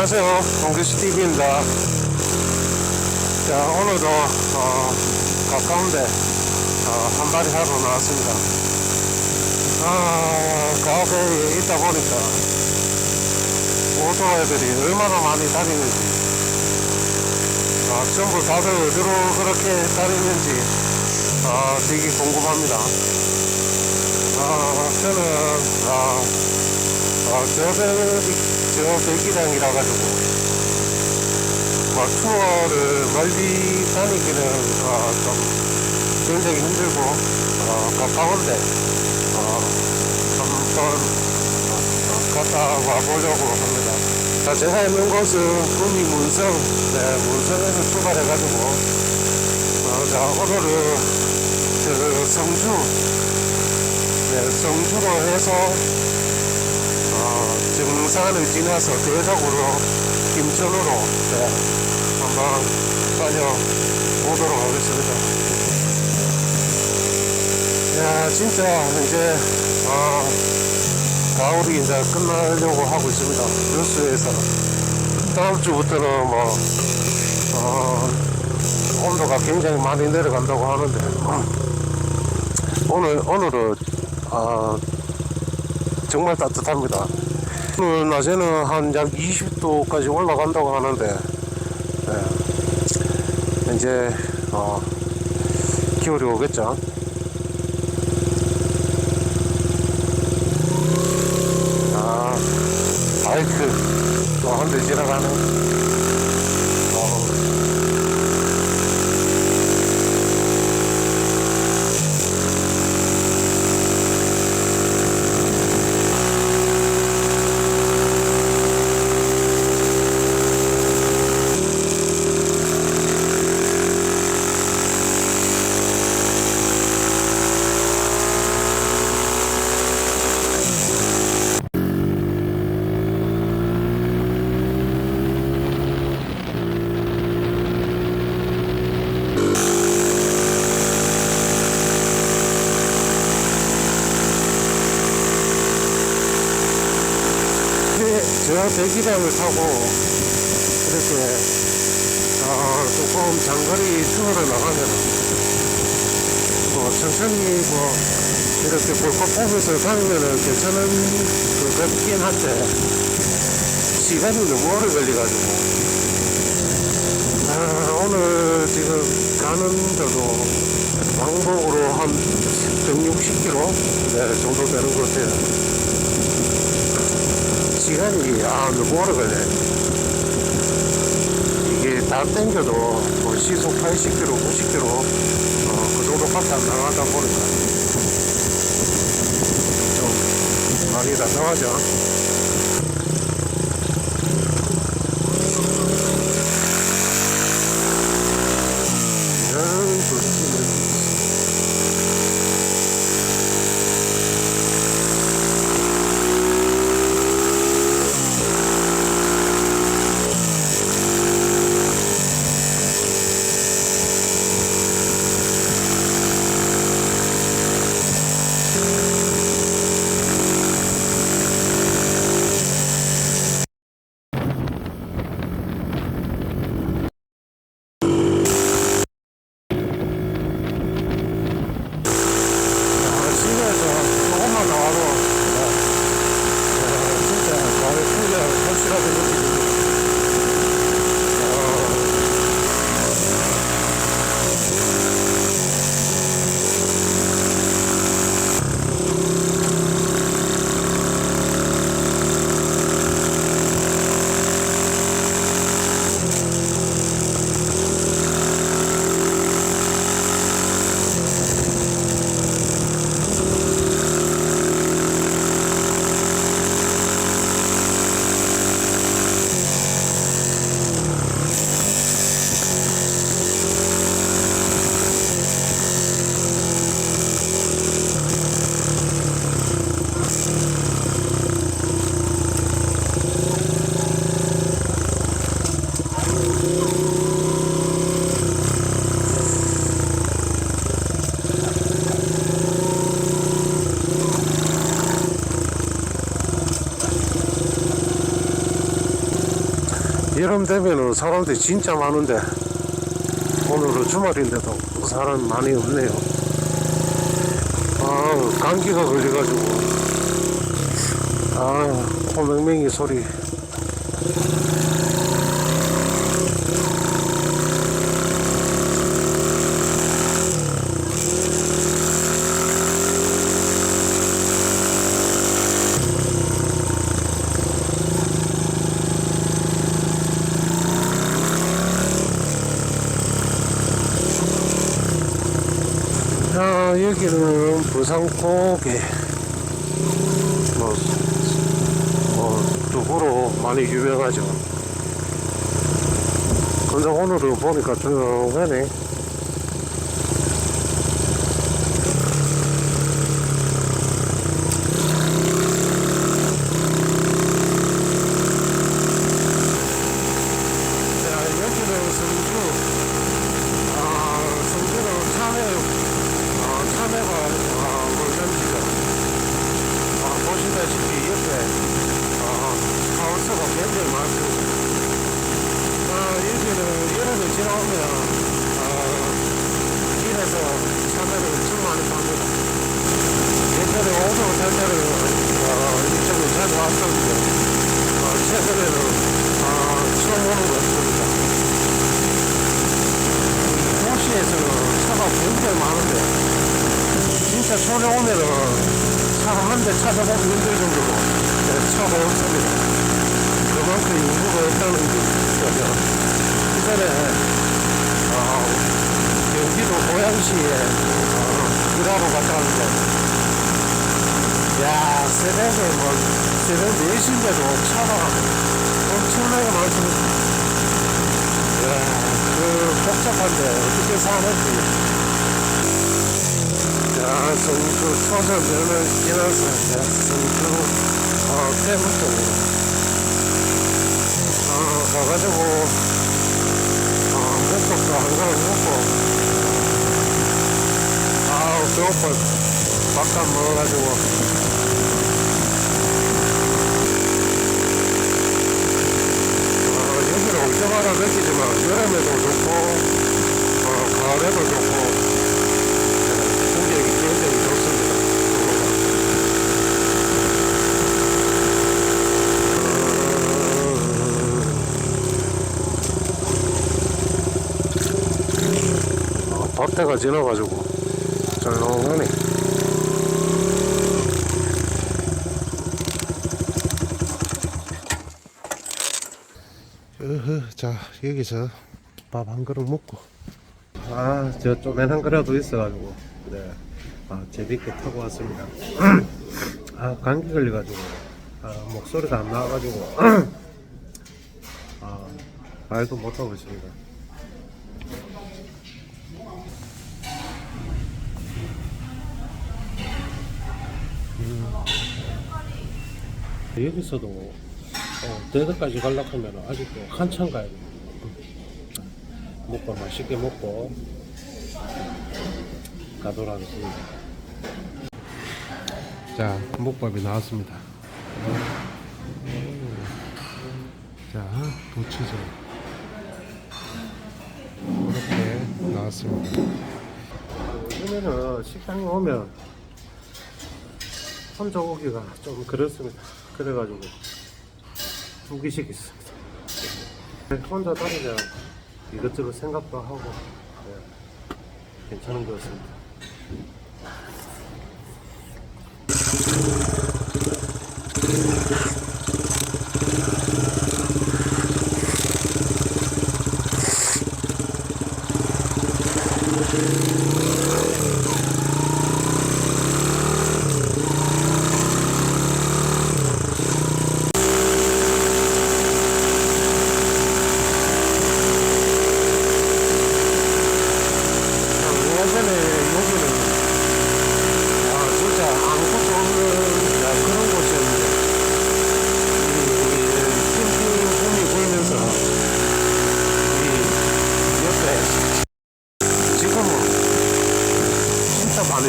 안녕하세요. 동규시 TV입니다. 자, 오늘도 어, 가까운데 어, 한 마리 하러 나왔습니다. 아, 가옥에 있다 보니까 오토바이들이 얼마나 많이 다니는지 아, 전부 다들 어디로 그렇게 다니는지 아, 되게 궁금합니다. 아, 저는 아, 아, 저, 배, 저 배기장이라 가지고 막 투어를 멀리 다니기는 아, 좀 굉장히 힘들고 어, 가까운데 어, 한번 어, 갔다 와보려고 합니다. 자, 제가 있는 곳은 구미 문성, 네, 문성에서 출발해가지고 어, 자, 오늘은 저 성주, 네, 성주로 해서 어, 정산을 지나서 대덕으로 김천으로 네, 한번 다녀보도록 하겠습니다. 야 진짜 이제 어, 가을이 이제 끝나려고 하고 있습니다. 뉴스에서 다음 주부터는 뭐 어, 온도가 굉장히 많이 내려간다고 하는데 오늘 오늘은 아, 정말 따뜻합니다. 오늘 낮에는 한약 20도까지 올라간다고 하는데 예, 이제 어, 겨울이 오겠죠. 아, 바이크 또 한 대 지나가네. 어, 네, 저 대기장을 타고 이렇게 어, 조금 장거리 투어를 나가면 뭐 천천히 뭐 이렇게 볼것 보면서 다니면은 괜찮은 것 같긴 한데 시간이 너무 오래 걸려가지고 아, 오늘 지금 가는 데도 왕복으로 한 160km 네, 정도 되는 것 같아요. 시간이 아 너무 오래 걸려 이게 다 땡겨도 뭐 시속 80km, 90km 어, 그 정도밖에 안 나가다 보니까 좀 많이 답답하죠 여름 되면은 사람들 이 진짜 많은데 오늘은 주말인데도 사람 많이 없네요. 아 감기가 걸려가지고 아 코맹맹이 소리 자, 여기는 부산고개. 뭐, 뭐, 두부로 많이 유명하죠. 근데 오늘은 보니까 조용하네. 자, 여기는 성주. 아, 성주는 참외 아, 참외가 아, 물건지죠. 아, 보시다시피 옆에 아, 하우스가 굉장히 많습니다. 아, 여기는 여름이 지나오면 아, 길에서 참외를 엄청 많이 팝니다. 예전에 오도 살 때는 아, 이쪽에 자주 왔었는데 아, 최근에는 아, 처음 오는 것 같습니다. 도시에서는 차가 굉장히 많은데 진짜 촌에 오면은 차한대 찾아보기 힘들 정도로 네, 차가 없습니다. 그만큼 인구가 없다는 거죠. 그 전에 아, 경기도 고양시에 어, 일하러 갔다 왔는데 야 새벽에 뭐 새벽 4시인데도 차가 엄청나게 많습니다. 야, 그 복잡한데 어떻게 사는지. 자, 성주 초전면을 지나서 이제 성주 어, 태국쪽으로 어, 가가지고 어, 목적도 한가를 먹고 아우 배고파 밥도 먹어가지고 어, 여기는 올 때마다 느끼지만 여름에도 좋고 어, 가을에도 좋고 네, 굉장히 좋습니다. 어, 밭대가 지나가지고 조용하네. 으흐, 자 여기서 밥 한 그릇 먹고 아 저 쪼맨 한 그릇도 있어가지고 네. 아 재밌게 타고 왔습니다 아 감기 걸려가지고 아 목소리가 안 나와가지고 아 말도 못하고 있습니다 음. 여기서도 어, 대덕까지 가려고 하면 아직도 한참 가야 돼요. 먹고 맛있게 먹고 가도록 하겠습니다. 자, 목밥이 나왔습니다. 음. 자, 도치죠. 이렇게 나왔습니다. 요즘에는 식당에 오면 혼자 오기가 좀 그렇습니다. 그래가지고 두 개씩 있습니다. 네, 혼자 다니면 이것저것 생각도 하고 네, 괜찮은 것 같습니다. 예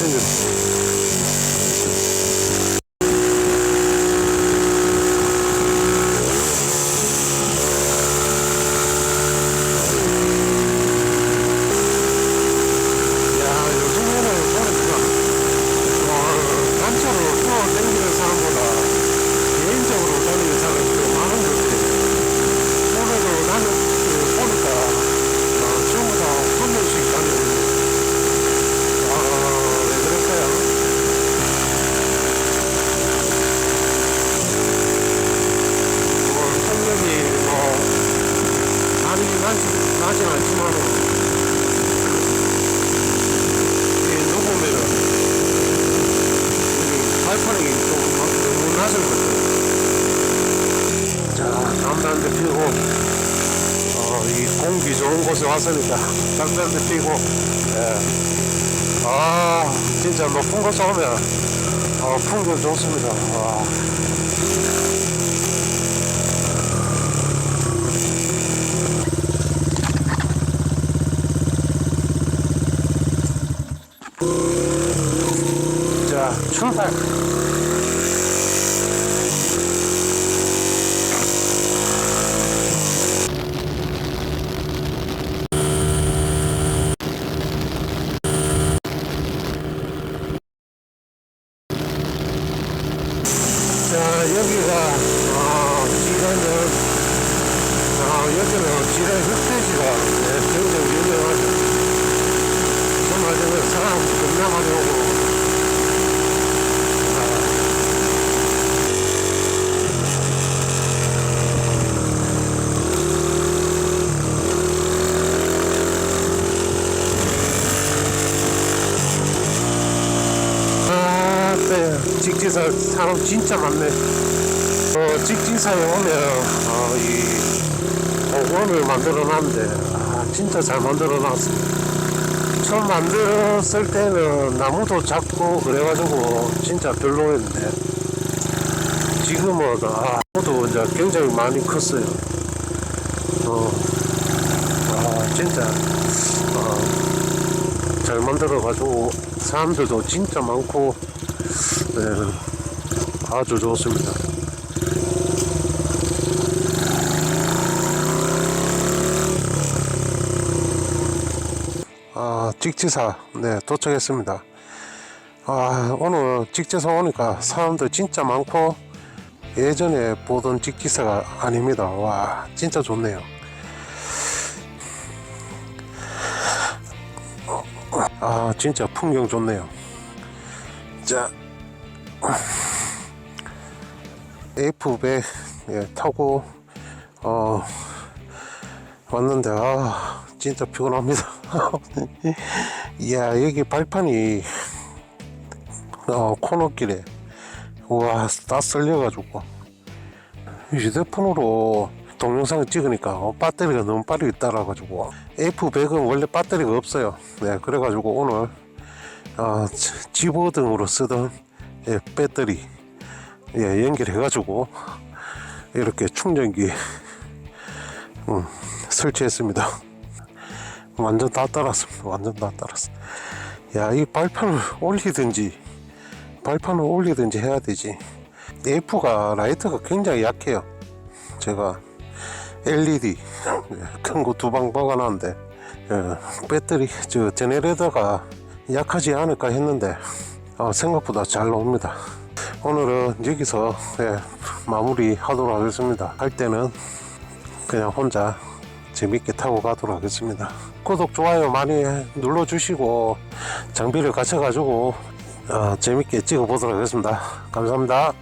Görüşürüz. 하시는 거죠. 자, 담배한대 피고, 어, 이 공기 좋은 곳에 왔으니까 담배한대 피고, 예. 아, 진짜 높은 곳에 오면, 어, 풍경 좋습니다. 와. 자, 출발! 오고 아, 네. 직지사 사람 진짜 많네. 어, 직지사에 오면, 어, 이, 공원을 만들어 놨는데, 아, 진짜 잘 만들어 놨어. 처음 만들었을 때는 나무도 작고 그래가지고 진짜 별로였는데, 지금은, 아, 나무도 이제 굉장히 많이 컸어요. 어, 아, 진짜, 어, 잘 만들어가지고 사람들도 진짜 많고 네, 아주 좋습니다. 아 직지사 네 도착했습니다. 아 오늘 직지사 오니까 사람들 진짜 많고 예전에 보던 직지사가 아닙니다. 와 진짜 좋네요. 아 진짜 풍경 좋네요 자 F100 예, 타고 어 왔는데 아 진짜 피곤합니다 이야 여기 발판이 어 코너길에. 와 다 쓸려가지고. 휴대폰으로 동영상을 찍으니까 어, 배터리가 너무 빠르게 따라가지고. F100은 원래 배터리가 없어요. 네 그래가지고 오늘 어, 지- 집어등으로 쓰던 예, 배터리 예, 연결해가지고 이렇게 충전기 음, 설치했습니다 완전 다 따랐습니다 완전 다 따랐어 야 이 발판을 올리든지 발판을 올리든지 해야 되지 F가 라이트가 굉장히 약해요 제가 LED 큰 거 두 방 박아놨는데 예, 배터리 저 제네레이터가 약하지 않을까 했는데 어, 생각보다 잘 나옵니다. 오늘은 여기서 예, 마무리 하도록 하겠습니다. 할 때는 그냥 혼자 재밌게 타고 가도록 하겠습니다. 구독 좋아요 많이 눌러주시고 장비를 갖춰 가지고 어, 재밌게 찍어 보도록 하겠습니다. 감사합니다.